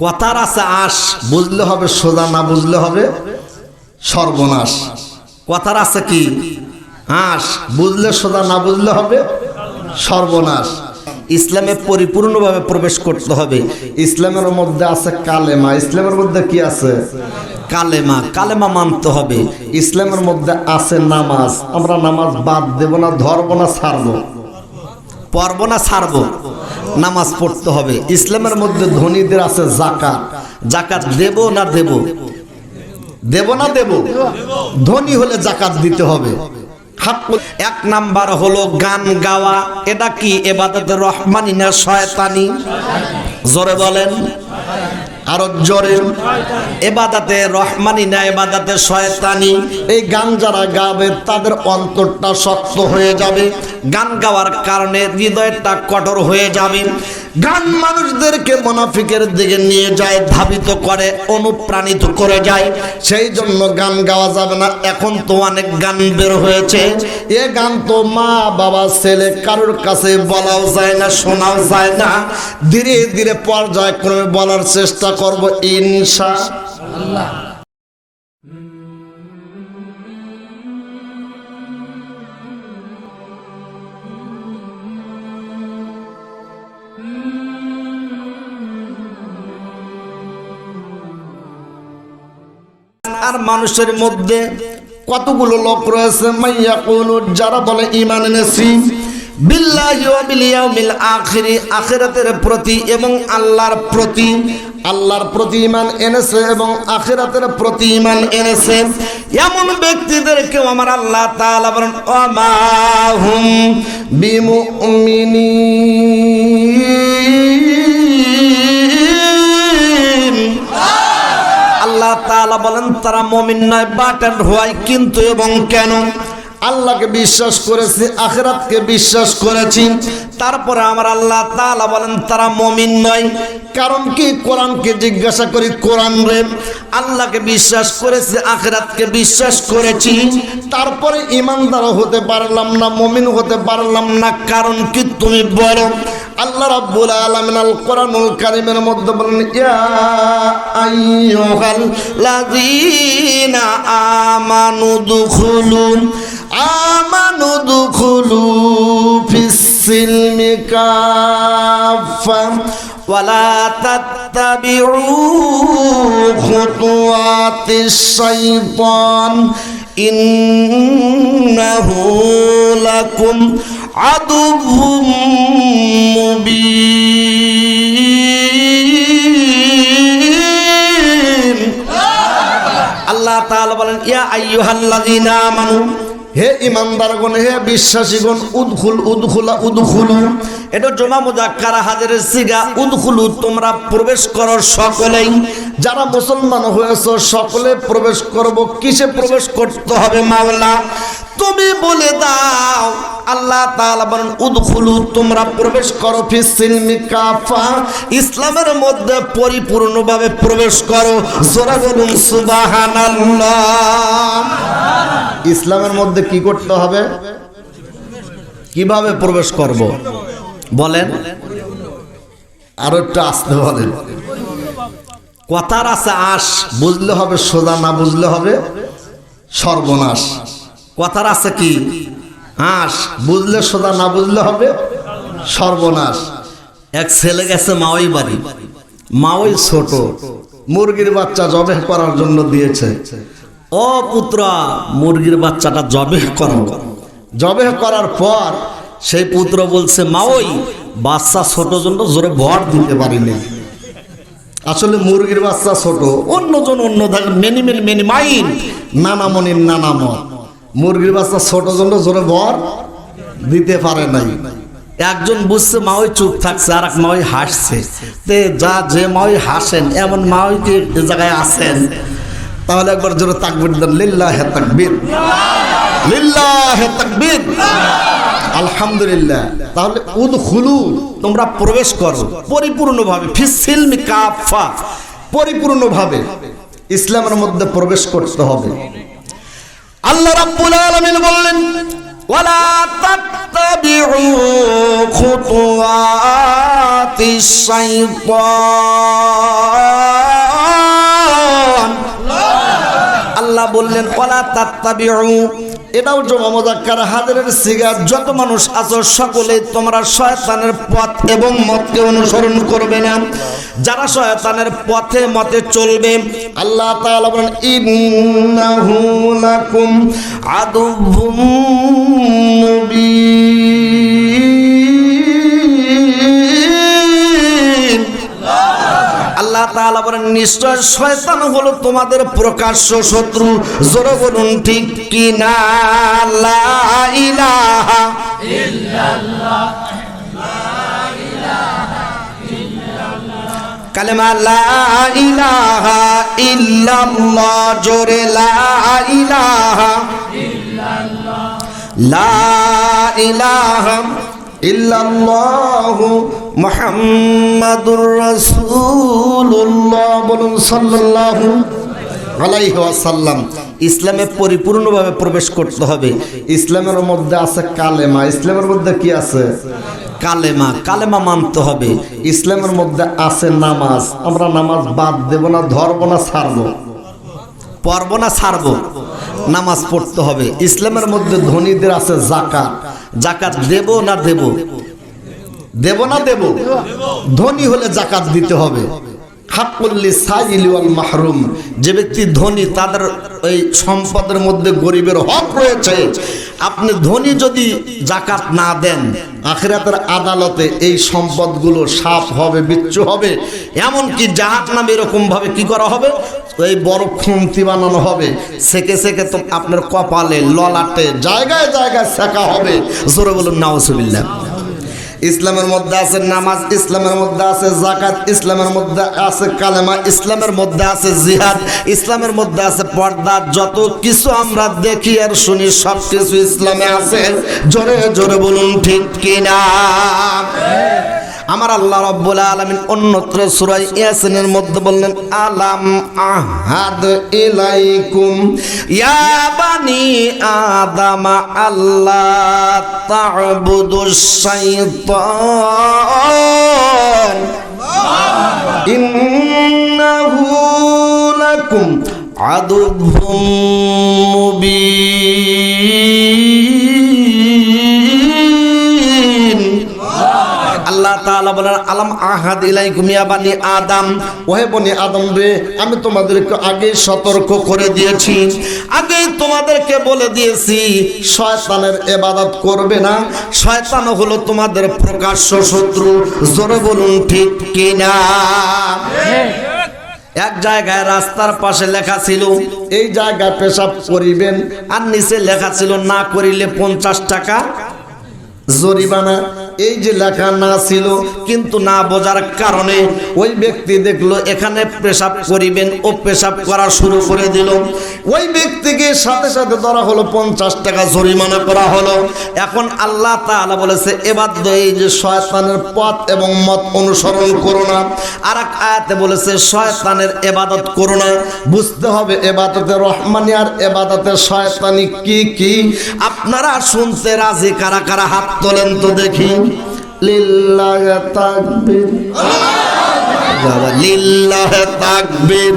কথার আছে আস বুঝলে হবে, সোজা না বুঝলে হবে, সর্বনাশ। কথার আছে কি? আস বুঝলে, সোজা না বুঝলে হবে, সর্বনাশ। ইসলামে পরিপূর্ণভাবে প্রবেশ করতে হবে। ইসলামের মধ্যে আছে কালেমা। ইসলামের মধ্যে কি আছে? কালেমা। কালেমা মানতে হবে। ইসলামের মধ্যে আছে নামাজ। আমরা নামাজ বাদ দেব না, ধরবো না, ছাড়বো। পড়ব না, ছাড়বো। নামাজ পড়তে হবে। ইসলামের মধ্যে ধনীদের আছে জাকাত। জাকাত দেব না দেব? দেব না দেব? ধনী হলে জাকাত দিতে হবে। এক নাম্বার হলো গান গাওয়া। এটা কি? এবাদত রহমানি না শয়তানি? জোরে বলেন। আরও জোরে। এবাদাতে রহমানি না এবাদাতে শয়তানি? এই গান যারা গাবে, তাদের অন্তরটা শক্ত হয়ে যাবে। গান গাওয়ার কারণে হৃদয়টা কঠোর হয়ে যাবে। গান মানুষদেরকে মুনাফিকের দিকে নিয়ে যায়, ধাবিত করে, অনুপ্রাণিত করে যায়। সেই জন্য গান গাওয়া যাবে না। এখন তো অনেক গান বের হয়েছে। এ গান তো মা, বাবা, ছেলে, কারোর কাছে বলাও যায় না, শোনাও যায় না। ধীরে ধীরে পর্যায়ক্রমে বলার চেষ্টা করব ইনশা আর মানুষের মধ্যে কতগুলো লোক রয়েছে? মাইয়া কোন যারা বলে ইমান এনেছি, বিল্লাহি ওয়া বিল ইয়াউমিল আখিরি প্রতি এবং আল্লাহর প্রতি। আল্লাহর প্রতি ইমান এনেছে এবং আখিরাতের প্রতি ইমান এনেছে। এমন ব্যক্তিদেরকেও আমার আল্লাহ তাআলা বলেন ওয়ামাহুম বিমুমিনিন। তাআলা বলেন, তারা মমিন নয়, বাটার হয় কিন্তু এবং কেন? আল্লাহকে বিশ্বাস করেছি, আখেরাতকে বিশ্বাস করেছি। তারপরে আমার আল্লাহ তালা বলেন, তারা মমিন নয়। কারণ কি? কোরআনকে জিজ্ঞাসা করি, কোরআন রে, আল্লাহকে বিশ্বাস করেছি, আখেরাতকে বিশ্বাস করেছি। তারপরে ইমানদার হতে পারলাম না, মমিন হতে পারলাম না। কারণ কি? তুমি বলো আল্লাহ রাব্বুল আলামিন আল কোরআনুল কারীমের মধ্যে বলেন, ইয়া আইয়ুহাল লাযীনা আমানু দুখুলু আমানু দুখুলু ফিস সিলমি কাফা ওয়ালা তাত্তাবিউ খুতুওয়াতিশ শাইতান ইন্নাহু লাকুম আদুভুম মুবিন আল্লাহ তাআলা বলেন, ইয়া আইয়ুহাল্লাযীনা আমানু হে ইমানদারগণ, হে বিশ্বাসীগণ, উদখুল, উদখুলা, উদখুলু। এটা জমা মুজাক্কারা হাজারের সিগা, উদখুলু, তোমরা প্রবেশ করো সকলেই। যারা মুসলমান হয়েছো, সকলে প্রবেশ করব। কিসে প্রবেশ করতে হবে মাওলা? তুমি বলে দাও। আল্লাহ তাআলা বলেন, উদখুলু, তোমরা প্রবেশ করো ফি সিলমি কাফা। ইসলামের মধ্যে পরিপূর্ণভাবে প্রবেশ করো। জোরা বলুন, সুবহানাল্লাহ। ইসলামের মধ্যে কি করতে হবে? কীভাবে প্রবেশ করব? বলেন। আর একটু আসতে বলেন। কথার আছে আস বুঝলে হবে, সোজা না বুঝলে হবে, সর্বনাশ। কথার আছে কি? আস বুঝলে সোজা, না বুঝলে হবে সর্বনাশ। এক ছেলে গেছে মাওই বাড়ি। মাওই ছোট, মুরগির বাচ্চা জবে করার জন্য দিয়েছে। ও পুত্রা, মুরগির বাচ্চাটা জবে করো। জবে করার পর সেই পুত্র বলছে, মাওই, বাচ্চা ছোট জন্য জোরে ভর দিতে পারিনি। আসলে মুরগির বাচ্চা ছোট, অন্যজন অন্য মেনি মেনি মেনি, মাইন নানামনির নানা মত মুরগির বাচ্চা ছোট জন্য জোরে ভর দিতে পারে নাই। একজন বুঝছে মাওই চুপ থাকছে আর এক মা মাওই হাসছে। তে যা যে মাওই হাসেন, এমন মাওই কি এ জায়গায় আছেন? তাহলে একবার জোরে তাকবির দেন, লিল্লাহ হে তাকবির। লিল্লাহ হে তাকবির। আলহামদুলিল্লাহ। তাহলে উদ খুলু তোমরা প্রবেশ করো। পরিপূর্ণভাবে ফিসিলমি কাফা পরিপূর্ণভাবে ইসলামের মধ্যে প্রবেশ করতে হবে। আল্লাহ রাব্বুল আলামিন বললেন ওয়ালা তাত্তাবিউ খুতুওয়াতিশ শাইতান বললেন ওলা তাত্তাবিউ। এটাও জমা মোজাক্কার হাজারের সিগার, যত মানুষ আছো সকলে তোমরা শয়তানের পথ এবং মতকে অনুসরণ করবে না। যারা শয়তানের পথে মতে চলবে, আল্লাহ তাআলা বলেন, ইন্নাহু লাকুম আদুভুম মুবিন। আল্লাহ তাআলা বলেন, নিশ্চয় শয়তান হলো তোমাদের প্রকাশ্য শত্রু। জোরে বলুন, ঠিক কি না? লা ইলাহা কালেমা লা ইলাহা ইল্লাল্লাহ, জোরে লা ইলাহা লা ইলাহা ইল্লাল্লাহু মুহাম্মাদুর বলুন সাল্লাল্লাহু ইসলামে পরিপূর্ণভাবে প্রবেশ করতে হবে। ইসলামের মধ্যে আছে কালেমা। ইসলামের মধ্যে কি আছে? কালেমা। কালেমা মানতে হবে। ইসলামের মধ্যে আছে নামাজ। আমরা নামাজ বাদ দেব না, ধরবো না, ছাড়বো। পড়ব না, ছাড়বো। নামাজ পড়তে হবে। ইসলামের মধ্যে ধনীদের আছে জাকাত। জাকাত দেব না দেব? দেব না দেব? ধনী হলে জাকাত দিতে হবে। হাক্কুল্লি সাইলি ওয়াল মাহরুম। যে ব্যক্তি ধনী, তাদের ওই সম্পদের মধ্যে গরিবের হক রয়েছে। আপনি ধনী যদি জাকাত না দেন, আখিরাতের আদালতে এই সম্পদগুলো সাপ হবে, বিচ্ছু হবে। এমনকি জাহাজ নামে এরকম ভাবে কি করা হবে? ওই বড় খুমতি বানানো হবে। সেকে সেকে তো আপনার কপালে ললাটে, জায়গায় জায়গায় শেখা হবে। জোরে বলুন নাওসুবিল্লাহ ইসলামের মধ্যে আছে নামাজ, ইসলামের মধ্যে আছে জাকাত ইসলামের মধ্যে আছে কালেমা, ইসলামের মধ্যে আছে জিহাদ, ইসলামের মধ্যে আছে পর্দা। যত কিছু আমরা দেখি আর শুনি সব কিছু ইসলামে আছে। জোরে জোরে বলুন, ঠিক কিনা? আমার আল্লাহ রব্বুল আলামিন অন্যত্র সূরা ইয়াসিনের মধ্যে বললেন, আলাম আহাদ ইলাইকুম, ইয়া বানি আদম, আল্লাহ তা'বুদুশ শাইতান ইন্নাহু লাকুম আদুভ্বুম মুবিন। আল্লাহ তাআলা বলেন, আলাম আহাদ ইলাইকুম ইয়া বানি আদম? ওহে বনি আদম রে, আমি তোমাদেরকে আগে সতর্ক করে দিয়েছি। আগেই তোমাদেরকে বলে দিয়েছি, শয়তানের ইবাদত করবে না। শয়তান হলো তোমাদের প্রকাশ্য শত্রু। জোরে বলুন, ঠিক কিনা? এক জায়গায় রাস্তার পাশে লেখা ছিল, এই জায়গায় পেশাব করিবেন। আর নিচে লেখা ছিল, না করিলে পঞ্চাশ টাকা জরিমানা। এই যে লেখা না ছিল, কিন্তু না বোঝার কারণে ওই ব্যক্তি দেখল, এখানে পেশাব করিবেন ও পেশাব করা শুরু করে দিল। ওই ব্যক্তিকে সাথে সাথে ধরা হলো, পঞ্চাশ টাকা জরিমানা করা হলো। এখন আল্লাহ তাআলা বলেছে, এবার এই যে শয়তানের পথ এবং মত অনুসরণ করো না। আর এক আয়াতে বলেছে, শয়তানের এবাদত করো না। বুঝতে হবে, এবাদতে রহমানি আর এবাদতে শয়তানি কি কি? আপনারা শুনতে রাজি, কারা কারা হাত তোলেন তো দেখি। লিল্লাহ তাকবীর। বাবা লিল্লাহ তাকবীর।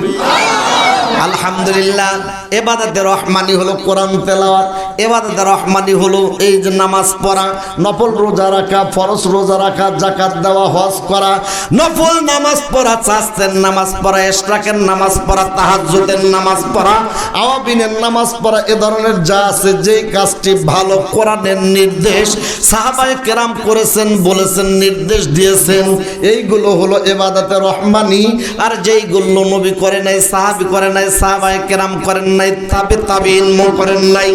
আলহামদুলিল্লাহ এবাদতে রহমানি হলো কোরআন তেলাওয়াত এবাদতে রহমানি হলো এই যে নামাজ পড়া, নফল রোজা রাখা, ফরজ রোজা রাখা জাকাত দেওয়া, হজ করা, নফল নামাজ পড়া, চাস্তের নামাজ পড়া, এশরাকের নামাজ পড়া, তাহাজ্জুদের নামাজ পড়া, আওয়াবিনের নামাজ পড়া, এ ধরনের যা আছে যে কাজটি ভালো, কোরআনের নির্দেশ, সাহাবায়ে কেরাম করেছেন, বলেছেন, নির্দেশ দিয়েছেন, এইগুলো হলো এবাদতে রহমানি, আর যেইগুলো নবী করে নাই, সাহাবি করে নাই সাহাবায়ে কেরাম করেন নাই, তাবে তাবিন করেন নাই,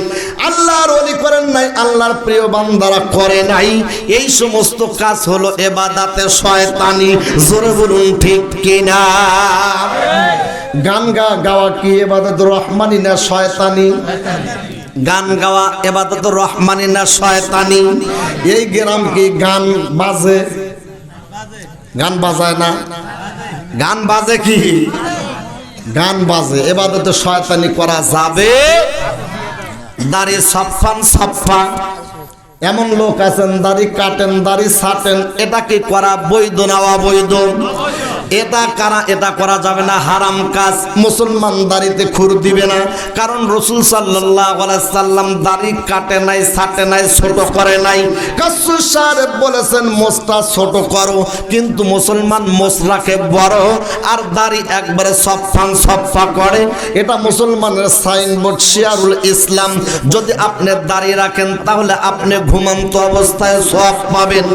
আল্লাহর ওলি করেন নাই, আল্লাহর প্রিয় বান্দারা করে নাই। এই সমস্ত কাজ হলো এবাদাতে শয়তানি, জোরে বলুন ঠিক কিনা? গান গা, গাওয়া কি এবাদত রহমানি না শয়তানি? গান গাওয়া এবাদত রহমানি না শয়তানি? এই গ্রাম কি গান বাজে? গান বাজায় না? গান বাজে কি? গান বাজে এবারে তো শয়তানি করা যাবে? দাড়ি সাফান সাফা এমন লোক আছেন, দাড়ি কাটেন, দাড়ি ছাটেন এটা কি করা বৈধ না অবৈধ? এটা কারা, এটা করা যাবে না, হারাম কাজ। মুসলমান দাড়িতে খুর দিবে না। কারণ রসুল সাল্লাম দাড়ি কাটে নাই, ছাটে নাই, ছোট করে নাই। বলেছেন মোস্তা ছোট করো, কিন্তু মুসলমান মোসরাকে বড়, আর দাড়ি একবারে সফান সফা করে। এটা মুসলমানের সাইনবোর্ড শিয়ারুল ইসলাম। যদি আপনি দাঁড়িয়ে রাখেন, তাহলে আপনি ঘুমন্ত অবস্থায় সব পাবেন।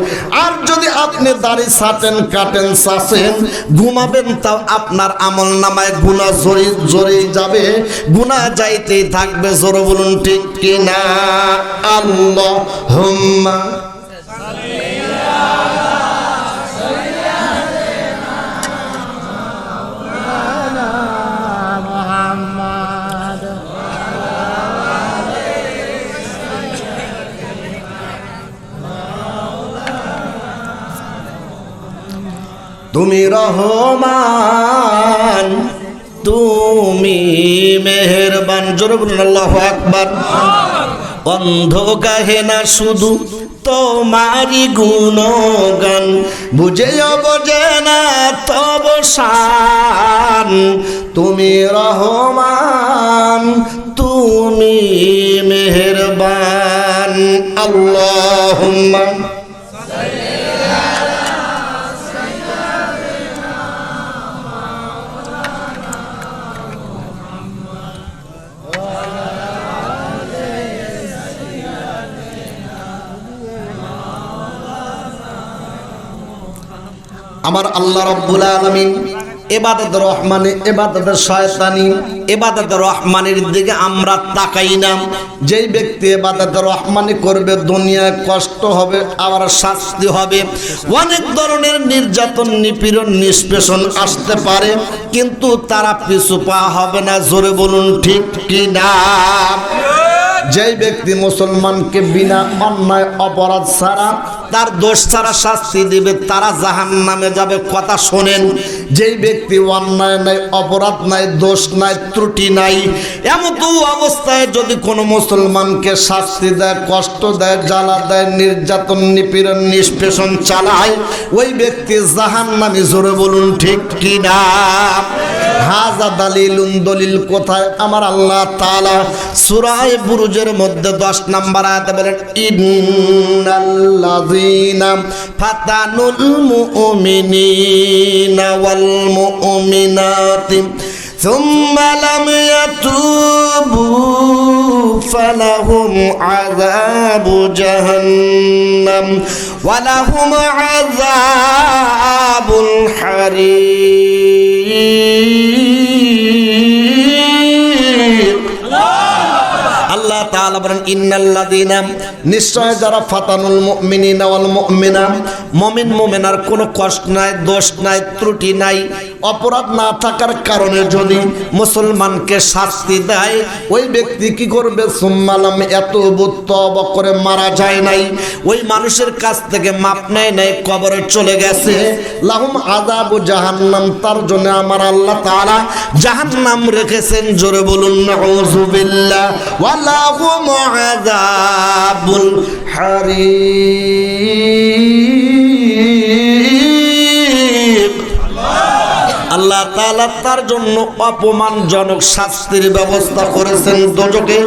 আর যদি আপনি দাড়ি ছাটেন, কাটেন, চাষেন ঘুমাবেন তাও আপনার আমল নামায় গুণা জড়ি জড়িয়ে যাবে। গুণা যাইতেই থাকবে, জোর বলুন ঠিক কিনা? আল্লাহ তুমি রহমান, তুমি মেহেরবান, জোরে আকবার অন্ধ গাহে না শুধু তোমারি গুণগান বুঝে বোঝে না তব শান। তুমি রহমান, তুমি মেহেরবান আল্লাহ আমার আল্লাহ রব্বুল আলমিন এবাদত রহমানে এবাদতের শয়তানি, এবাদত রহমানের দিকে আমরা তাকাই না যেই ব্যক্তি এবাদত রহমানি করবে, দুনিয়ায় কষ্ট হবে, আবার শাস্তি হবে। অনেক ধরনের নির্যাতন, নিপীড়ন, নিষ্পেষণ আসতে পারে, কিন্তু তারা পিছু পা হবে না। জোরে বলুন, ঠিক কি না যেই ব্যক্তি মুসলমানকে বিনা অন্যায়, অপরাধ ছাড়া তার দোষ ছাড়া শাস্তি দিবে, তারা জাহান নামে যাবে। কথা শোনেন, যেই ব্যক্তি অন্যায় নাই, অপরাধ নাই, দোষ নাই, ত্রুটি নাই, এমতো অবস্থায় যদি কোনো মুসলমানকে শাস্তি দেয়, কষ্ট দেয়, জ্বালা দেয়, নির্যাতন, নিপীড়ন, নিষ্পেষণ চালায়, ওই ব্যক্তি জাহান নামে জোরে বলুন ঠিক কি না হাজা দালিলুন দলিল কোথায় আমার আল্লাহ তাআলা সূরায়ে বুরুজের মধ্যে 10 নাম্বার আয়াতে বলেন ইন্নাল্লাযীনা ফাতানুল মুমিনিনা ওয়াল মুমিনাতি ثم لم يتوبوا فلهم عذاب جهنم ولهم عذاب الحريق আল্লাহ তাআলা বলেন, ইন্নাল্লাযীনা নিশ্চয় যারা ফাতানুল মুমিনিনা ওয়াল মুমিনা, মুমিন মুমিনার কোনো কষ্ট নাই, দোষ নাই, ত্রুটি নাই, অপরাধ না থাকার কারণে যদি মুসলমানকে শাস্তি দেয়, ওই ব্যক্তি কি করবে? সুম্মালাম এত করে মারা যায় নাই। ওই মানুষের কাছ থেকে মাপ নেয় নাই, কবরে চলে গেছে। আযাবু জাহান্নাম, তার জন্য আমার আল্লাহ তাআলা জাহান্নাম রেখেছেন। জোরে বলুন নাউযুবিল্লাহ لهم عذاب حريق. আল্লাহ তাআলা তার জন্য অপমানজনক শাস্তির ব্যবস্থা করেছেন দোজকে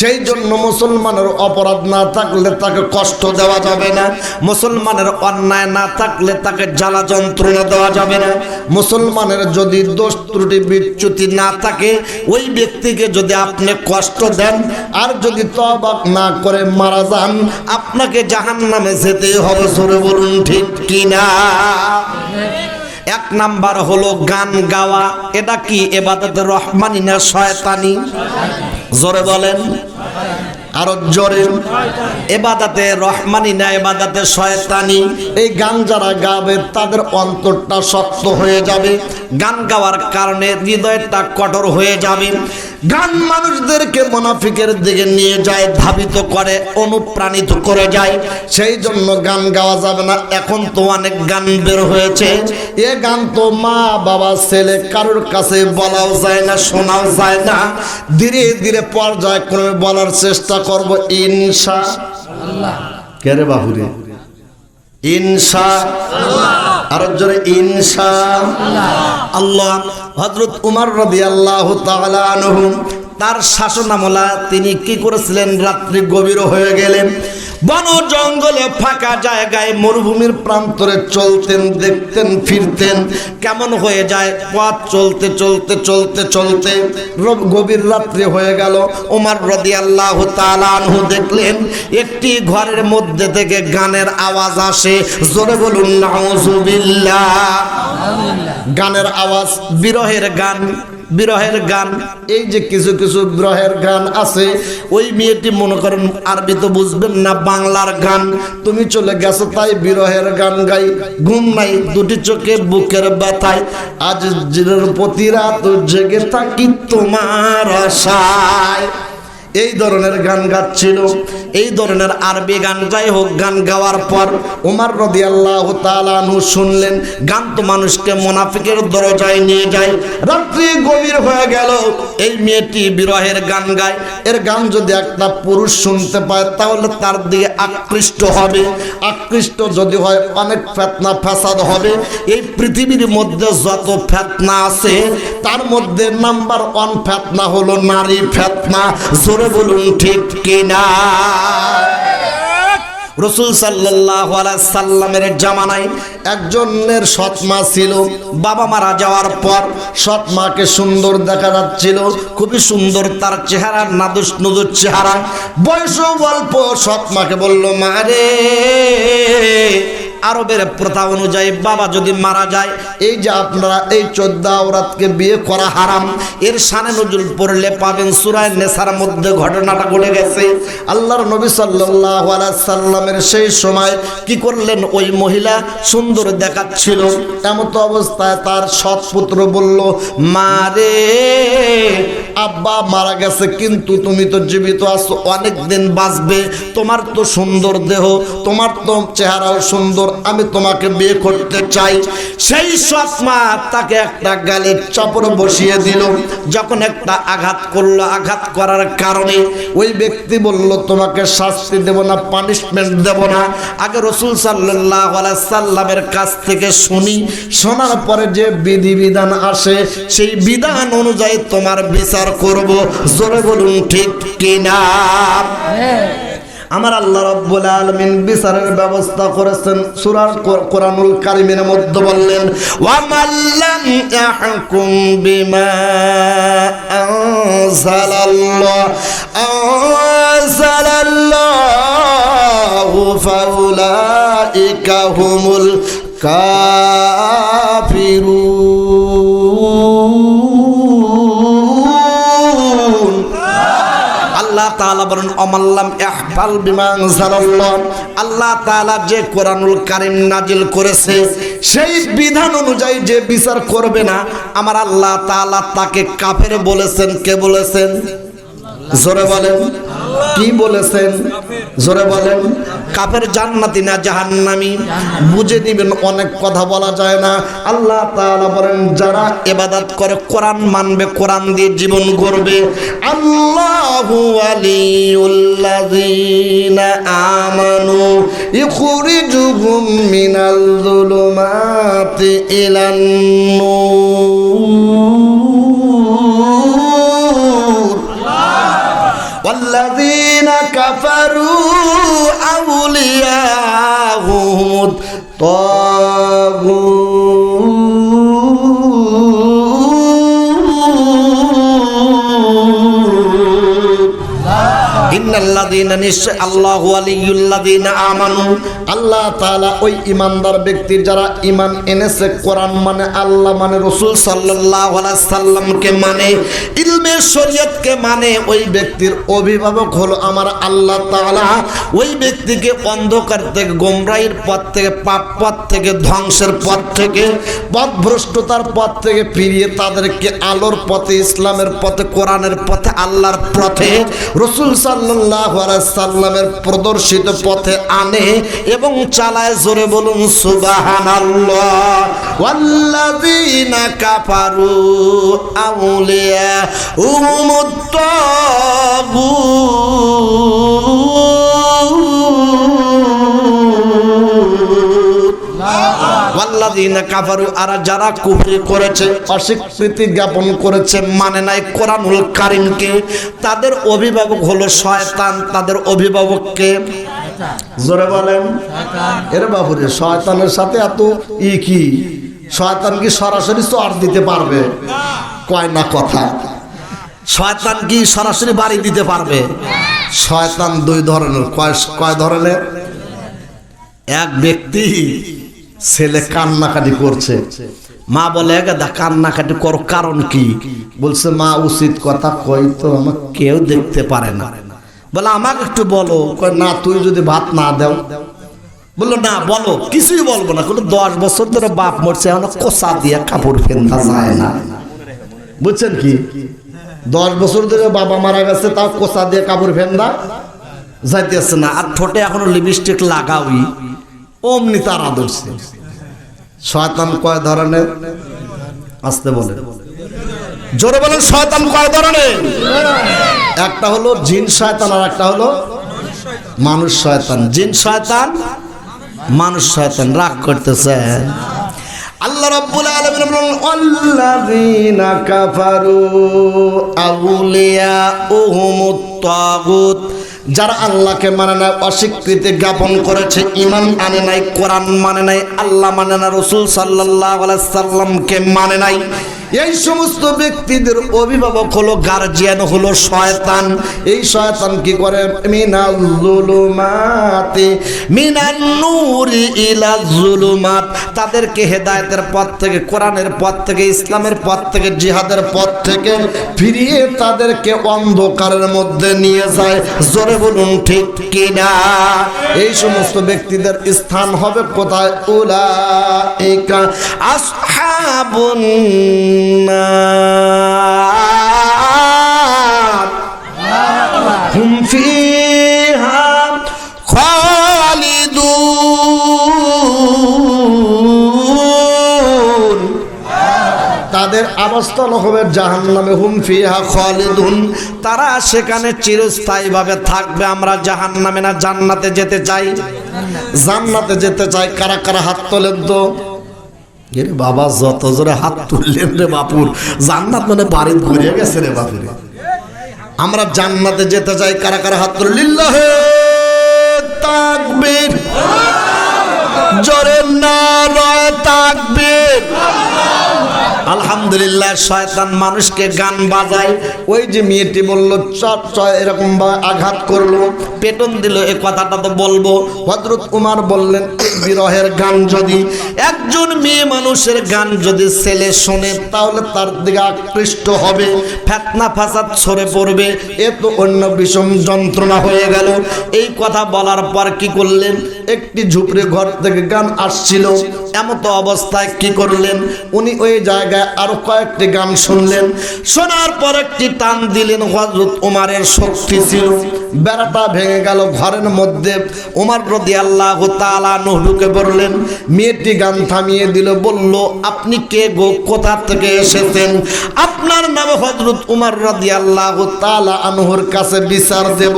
সেই জন্য মুসলমানের অপরাধ না থাকলে তাকে কষ্ট দেওয়া যাবে না। মুসলমানের অন্যায় না থাকলে তাকে জ্বালা যন্ত্রণা দেওয়া যাবে না। মুসলমানের যদি দোষ ত্রুটি বিচ্যুতি না থাকে, ওই ব্যক্তিকে যদি আপনি কষ্ট দেন, আর যদি তবাক না করে মারা যান, আপনাকে জাহান্নামে যেতে হবে। সরে বলুন, ঠিক কিনা? এক নাম্বার হলো গান গাওয়া। এটা কি? এবাদত রহমানি না শয়তানি? জোরে বলেন। আরও জোরে। এবাদাতে রহমানি না এবাদাতে শয়তানি? এই গান যারা গাবে, তাদের অন্তরটা শক্ত হয়ে যাবে। গান গাওয়ার কারণে হৃদয়টা কঠোর হয়ে যাবে। গান মানুষদেরকে মুনাফিকের দিকে নিয়ে যায় ধাবিত করে অনুপ্রাণিত করে যায়। সেই জন্য গান গাওয়া যাবে না। এখন তো অনেক গান বের হয়েছে। এ গান তো মা বাবা ছেলে কারোর কাছে বলাও যায় না শোনাও যায় না। ধীরে ধীরে পর্যায়ক্রমে বলার চেষ্টা করব ইনশা কে রে বাহুরে ইনশা আরও জোরে আল্লাহ। হজরত উমর রবি আল্লাহ তার শাসনামলা তিনি কি করেছিলেন? রাত্রি গভীর হয়ে গেলেন। বন জঙ্গলে ফাঁকা জায়গায় মরুভূমির প্রান্তরে চলতেন, দেখতেন, ফিরতেন। কেমন হয়ে যায়? পথ চলতে চলতে চলতে চলতে গভীর রাত্রি হয়ে গেল। ওমর রদি আল্লাহ তালানহু দেখলেন, একটি ঘরের মধ্যে থেকে গানের আওয়াজ আসে। জোরে বলুন, নাউজুবিল্লাহ। গানের আওয়াজ বিরহের গান। বিরহের গান। এই যে কিছু কিছু বিরহের গান আছে, ওই মেয়েটি মনে করেন আরবি তো বুঝবেন না, বাংলার গান। তুমি চলে গেছো তাই বিরহের গান গাই। ঘুম নাই, দুটি চোখে বুকের ব্যথায়। আজ জিরের প্রতি রাত জেগে থাকি তোমার আশায়। এই ধরনের গান গাচ্ছিল, এই ধরনের আরবি গান যাই হোক গান গাওয়ার পর উমার রদি আল্লাহ তালানু শুনলেন, গান তো মানুষকে মোনাফিকের দরজায় নিয়ে যায়। রাত্রি গভীর হয়ে গেল, এই মেয়েটি বিরহের গান গায়। এর গান যদি একটা পুরুষ শুনতে পায়, তাহলে তার দিকে আকৃষ্ট হবে। আকৃষ্ট যদি হয়, অনেক ফেতনা ফ্যাসাদ হবে। এই পৃথিবীর মধ্যে যত ফেতনা আছে, তার মধ্যে নাম্বার ওয়ান ফেতনা হলো নারী ফেতনা। জোরে বলুন ঠিক কিনা? রসুল সাল্লাহ সাল্লামের জামানায় একজনের সৎমা ছিল। বাবা মারা যাওয়ার পর সৎমাকে সুন্দর দেখা যাচ্ছিল। খুবই সুন্দর তার চেহারা, নাদুস নুদুর চেহারা। বয়স অল্প, সৎমাকে বলল মারে আরবের প্রথা অনুযায়ী বাবা যদি মারা যায়, এই যে আপনারা এই চোদ্দ আওরাতকে বিয়ে করা হারাম, এর সানে নজরুল পড়লে পাবেন সুরায় নেশার মধ্যে ঘটনাটা ঘটে গেছে। আল্লাহর নবী সাল্লাহ সাল্লামের সেই সময় কি করলেন? ওই মহিলা সুন্দর দেখাচ্ছিল। এমত অবস্থায় তার সৎ পুত্র বলল মারে আব্বা মারা গেছে, কিন্তু তুমি তো জীবিত আছো অনেক দিন বাঁচবে। তোমার তো সুন্দর দেহ, তোমার তো চেহারাও সুন্দর আমি তোমাকে বিয়ে করতে চাই। সেই সৎমা তাকে একটা গালে চাপড় বসিয়ে দিল। যখন একটা আঘাত করল, আঘাত করার কারণে ওই ব্যক্তি বলল, তোমাকে শাস্তি দেব না পানিশমেন্ট দেব না। আগে রসুল সাল্লাহ সাল্লামের কাছ থেকে শুনি। শোনার পরে যে বিধিবিধান আসে, সেই বিধান অনুযায়ী তোমার বিচার করব। জোরে বলুন, ঠিক কিনা? আমার আল্লাহ রাব্বুল আলামিন বিচারের ব্যবস্থা করেছেন সূরার কোর- কোরআনুল কারীমের মধ্যে বললেন ওয়া মাল্লাম ইয়াহকুম বিমা আনজালাল্লাহ, আনজালাল্লাহু ফাউলাইকা হুমুল কাফিরুন। আল্লাহ তাআলা বলেন অমাল্লাম বিমা আনজালাল্লাহ আল্লাহ তাআলা যে কোরআনুল কারীম নাজিল করেছে, সেই বিধান অনুযায়ী যে বিচার করবে না, আমার আল্লাহ তাআলা তাকে কাফের বলেছেন, কে বলেছেন? জোরে বলেন, কি বলেছেন? জোরে বলেন, কাফের জান্নাতি না জাহান্নামি? বুঝে নিবেন, অনেক কথা বলা যায় না। আল্লাহ তাআলা বলেন, যারা ইবাদত করে, কোরআন মানবে, কোরআন দিয়ে জীবন গড়বে। আল্লাহু ওয়ালিউল্লাযিনা আমানু ইখরিজুহুম মিনাল যুলুমাতি ইলান নূর। والذين كفروا أولياءهم الطاغوت. মানে মানে মানে অভিভাবক হলো আমার আল্লাহ ওই ব্যক্তিকে অন্ধকার থেকে, গোমরাহির পথ থেকে, পাপ পথ থেকে, ধ্বংসের পথ থেকে, পথভ্রষ্টতার পথ থেকে ফিরিয়ে তাদেরকে আলোর পথে, ইসলামের পথে, কোরআনের পথে, আল্লাহর পথে, রসুল সাল্লাহ সাল্লামের প্রদর্শিত পথে আনে এবং চালায় জোরে বলুন সুবাহান আল্লাহ ওয়াল্লাযীনা কাফারু, আর যারা কুফরি করেছে, অস্বীকৃতি জ্ঞাপন করেছে মানে নাই কোরআনুল কারীমকে, তাদের অভিভাবক হলো শয়তান। তাদের জোরে বলেন। এর বাবুরে শয়তানের সাথে এত ই কি? শয়তান কি সরাসরি চর দিতে পারবে? কয় না কথা। শয়তান কি সরাসরি বাড়ি দিতে পারবে? শয়তান দুই ধরনের। কয় কয় ধরনের? এক ব্যক্তি ছেলে কান্নাকাটি করছে। মা বলে কান্নাকাটি কর, কারণ কি? বলছে, মা, উচিত কথা কই তো আমার কেউ দেখতে পারে না। বলে, আমাকে একটু বলো। না, তুই যদি ভাত না দাও। বলল, না, বলো, কিছুই বলব না। কোনো দশ বছর ধরে বাপ মরছে, এখন কোসা দিয়ে কাপড় ফেন্দা যায় না। বুঝছেন কি? দশ বছর ধরে বাবা মারা গেছে, তাও কোসা দিয়ে কাপড় ফেন্দা যাইতেছে না। আর ঠোঁটে এখনও লিপস্টিক লাগাওই। অমনি তারা ধরছে শয়তান কয় ধরনের? আসতে বলে জোরে বলেন, শয়তান কয় ধরনের? একটা হলো জিন শয়তান, আর একটা হলো মানুষ শয়তান। জিন শয়তান, মানুষ শয়তান। রাগ করতেছে। আল্লাহ রাব্বুল আলামিন বলেন, আল্লাযীনা কাফারু আউলিয়াউহুমুত তাগুত যারা আল্লাহকে মানে না অস্বীকৃতি জ্ঞাপন করেছে ইমান মানে নাই, কোরআন মানে নাই, আল্লাহ মানে না, রসুল সাল্লাহ সাল্লামকে মানে নাই। এই সমস্ত ব্যক্তিদের অভিভাবক হলো গার্জিয়ান হলো শয়তান। এই শয়তান কি করে? মিনাল জুলুমাতি মিনান নূরি ইলা জুলুমাত। তাদেরকে হেদায়েতের পথ থেকে, কোরআনের পথ থেকে, ইসলামের পথ থেকে, জিহাদের পথ থেকে ফিরিয়ে তাদেরকে অন্ধকারের মধ্যে নিয়ে যায়। জোরে বলুন ঠিক কিনা? এই সমস্ত ব্যক্তিদের স্থান হবে কোথায়? উলা একা আসহাবুন তাদের অবস্থান হবে জাহান নামে হুম ফিহা খালিদুন। তারা সেখানে চিরস্থায়ীভাবে থাকবে, আমরা জাহান নামে না জান্নাতে যেতে চাই। জান্নাতে যেতে চাই, কারা কারা হাত তোলেন তো? বাবা, যত জোরে হাত তুললেন রে বাপুর, জান্নাত মানে বাড়ি ঘুরে গেছে রে বাপুরে। আমরা জান্নাতে যেতে চাই, কারা কারা হাত তুলে তাকবীর। জোরে না রয় তাকবীর। আলহামদুলিল্লাহ, শয়তান মানুষকে গান বাজায়। ওই যে মেয়েটি বলল, চট চয় এরকম আঘাত করল, পেটন দিল, এ কথাটা তো বলব। হজরত কুমার বললেন বিরহের গান যদি একজন মেয়ে মানুষের গান যদি ছেলে শোনে, তাহলে তার দিকে আকৃষ্ট হবে। ফেতনা ফাসাদ ছড়ে পড়বে। এ তো অন্য বিষম যন্ত্রণা হয়ে গেল। এই কথা বলার পর কি করলেন? একটি ঝুপড়ে ঘর থেকে গান আসছিল। এমতো অবস্থায় কি করলেন? উনি ওই জায়গায় আরও কয়েকটি গান শুনলেন। শোনার পর একটি টান দিলেন হজরত উমারের শক্তি ছিল। বেড়াটা ভেঙে গেল ঘরের মধ্যে। উমার প্রতি আল্লাহ তালা ঢুকে পড়লেন। মেয়েটি গান থামিয়ে দিল, বলল, আপনি কে গো? কোথা থেকে এসেছেন? আপনার নাম হজরত উমার রদি আল্লাহ তালা আনহুর কাছে বিচার দেব।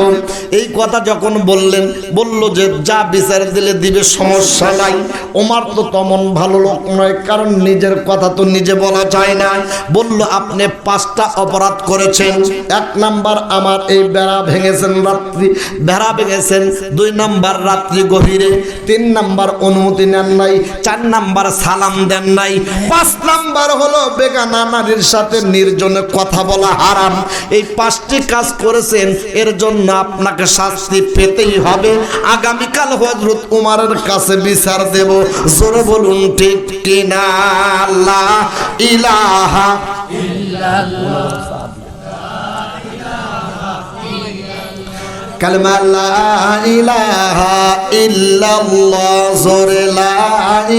এই কথা যখন বললেন, বলল যে, যা বিচার দিলে দিবে, সমস্যা নাই। ওমার তো তেমন ভালো লোক নয়, কারণ নিজের কথা তো নিজে বলা যায় না। বলল, আপনি পাঁচটা অপরাধ করেছেন। এক নাম্বার, আমার এই বেড়া ভেঙেছেন রাত্রি, বেড়া ভেঙেছেন দুই নাম্বার রাত্রি গভীরে, তিন নাম্বার অনুমতি নেন নাই, চার নাম্বার সালাম দেন নাই। পাঁচ নাম্বার হলো বেগানা নারীর সাথে নির্জনে কথা বলা হারাম। এই পাঁচটি কাজ করেছেন, এর জন্য আপনাকে শাস্তি পেতেই হবে। আগামীকাল হজরত উমারের কাছে বিচার দেব। জোরে বলুন, ঠিক কিনা আল্লাহ? ইলাহা। কালমা ইলাহা ইল্লাল্লাহ জোরে লা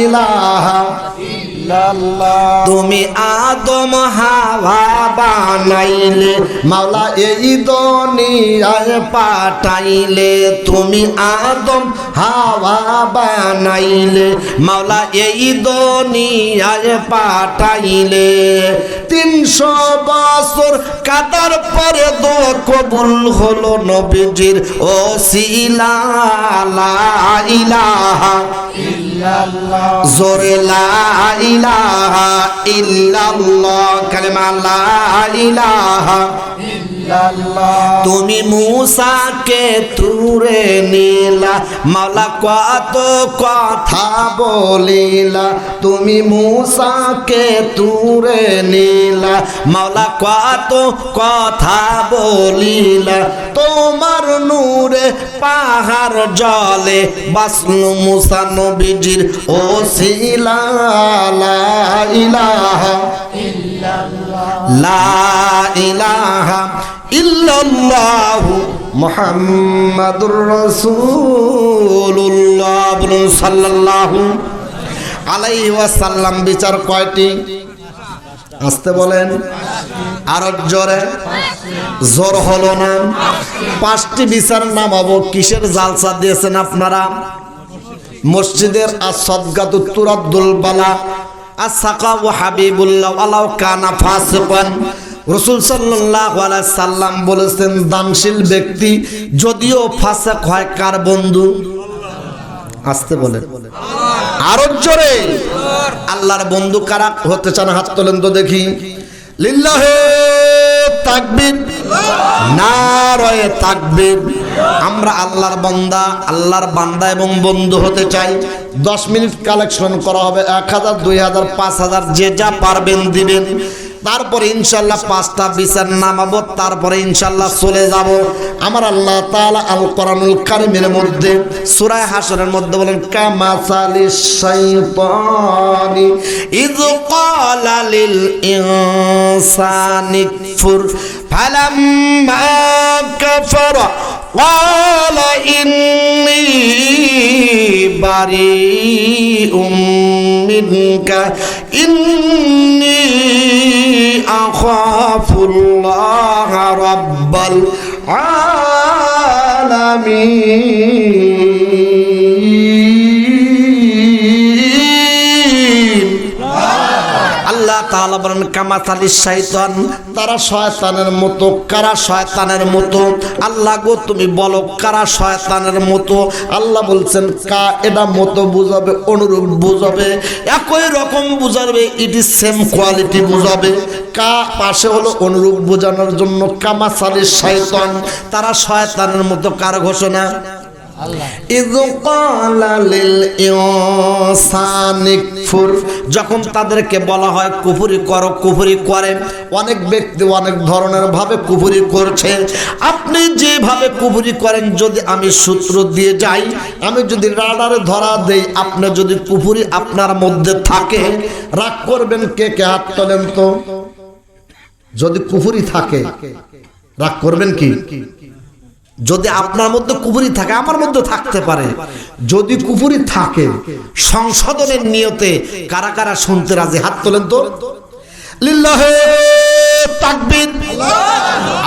ইলাহা তুমি আদম হাওয়া বানাইলে, মাওলা এই দুনিয়ায় পাঠাইলে। তুমি আদম হাওয়া বানাইলে, মাওলা এই দুনিয়ায় পাঠাইলে। তিনশো বছর কাটার পরে দো কবুল হলো নবীজির, ও শিলা ইলাহা জোরে লা ইলাহা ইল্লাল্লাহ কালেমা লা ইলাহা। তুমি মূসাকে তুরে নিলা মালা কত কথা বলিলা। তুমি মূসাকে তুরে নিলা মালা কত কথা বলিলা। তোমার নূরে পাহাড় জলে বাসলু মুসা নবীজির ও শিলা ইলাহা লা ইলাহা ইল্লাল্লাহু সাল্লাল্লাহু বিচার কয়টি? আসতে বলেন। আর জোরে। জোর হলো না। পাঁচটি বিচার নামাবো কিসের জালসা দিয়েছেন আপনারা? মসজিদের আসদগাত তুরাদ্দুল বালা। আসাকা ও হাবিবুল্লাহ আলাউ কানা রসুল সাল্লাহ সাল্লাম বলেছেন, দানশীল ব্যক্তি যদিও ফাসেক হয়, কার বন্ধু? আসতে বলেন। আরও জোরে। আল্লাহর বন্ধু কারা? হতে চান, হাত তোলেন তো দেখি। লিল্লাহে তাকবীর। নারয়ে তাকবীর। আমরা আল্লাহর বান্দা আল্লাহর বান্দা এবং বন্ধু হতে চাই। দশ মিনিট কালেকশন করা হবে, এক হাজার, দুই হাজার, পাঁচ হাজার, যে যা পারবেন দিবেন। তারপরে ইনশাল্লাহ পাঁচটা বিচার নামাবো তারপরে ইনশাল্লাহ চলে যাব আমার আল্লাহ তাআলা আল কোরআনুল কারিমের মধ্যে সূরা হাসরের মধ্যে বলেন কামাসালি শাইতানি ইয ক্বালা লিল ইনসানি কুফর ফালাম্মা কাফারা قال إني بريء منك إني أخاف الله رب العالمين. তাআলা বলেন কামাতালি শয়তান। তারা শয়তানের মতো কারা শয়তানের মতো? আল্লাহ গো তুমি বলো কারা শয়তানের মতো? আল্লাহ বলছেন কা এটা মতো বুঝাবে অনুরূপ বুঝাবে একই রকম বুঝাবে ইট ইজ সেম কোয়ালিটি বুঝাবে। কা পাশে হলো অনুরূপ বোঝানোর জন্য কামাসালি শয়তান। তারা শয়তানের মতো কার ঘোষণা? ইয ক্বালা লিল ইনসানি কুফর, যখন তাদেরকে বলা হয় কুফুরি করো, কুফরি করে, অনেক ব্যক্তি অনেক ধরনের ভাবে কুফরি করছে। আপনি যেভাবে কুফরি করেন, যদি আমি সূত্র দিয়ে যাই, আমি যদি রাডারে ধরা দেই, আপনি যদি কুফরি আপনার মধ্যে থাকে, রাগ করবেন কে কে হাত তোলেন তো? যদি কুফুরি থাকে, রাগ করবেন কি? যদি আপনার মধ্যে কুপুরি থাকে, আমার মধ্যে থাকতে পারে। যদি কুপুরি থাকে, সংশোধনের নিয়তে কারা কারা শুনতে রাজি? হাত তোলেন তো। লিল্লাহে তাকবীর।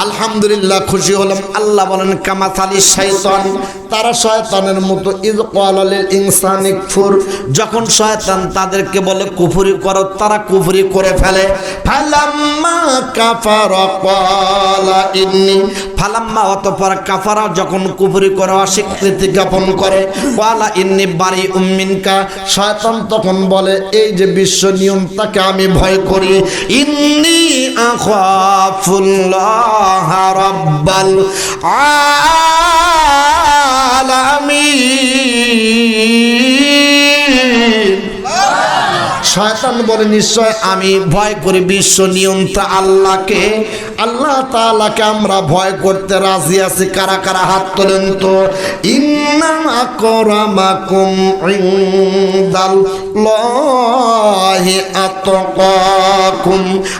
আলহামদুলিল্লাহ, খুশি হলাম। আল্লাহ বলেন কামাতালি শয়তান, তারা শয়তানের মতো ইজ ক্বালা লিল ইনসানি কুফর। যখন শয়তান তাদেরকে বলে, কুফরি করো, তারা কুফরি করে ফেলে। ফালাম্মা কাফারা ক্বালা ইন্নী। ফালাম্মা অতঃপর কাফারা যখন কুফরি করে, অস্বীকৃতি জ্ঞাপন করে, ক্বালা ইন্নী বারি উম্মিনকা। শয়তান তখন বলে, এই যে বিশ্ব নিয়ম তাকে আমি ভয় করি। ইন্নি আখাফুল্লাহ রাব্বাল আলামিন। শয়তান বলে নিশ্চয় আমি ভয় করি বিশ্ব নিয়ন্ত্রণ আল্লাহকে। আল্লাহ তাআলাকে আমরা ভয় করতে রাজি আছি। কারা কারা হাত তোলেন তো?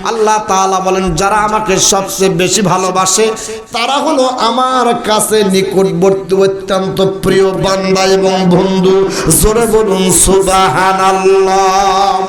আল্লাহ তাআলা বলেন, যারা আমাকে সবচেয়ে বেশি ভালোবাসে, তারা হলো আমার কাছে নিকটবর্তী অত্যন্ত প্রিয় বান্দা এবং বন্ধু। জোরে বলুন, সুবহানাল্লাহ।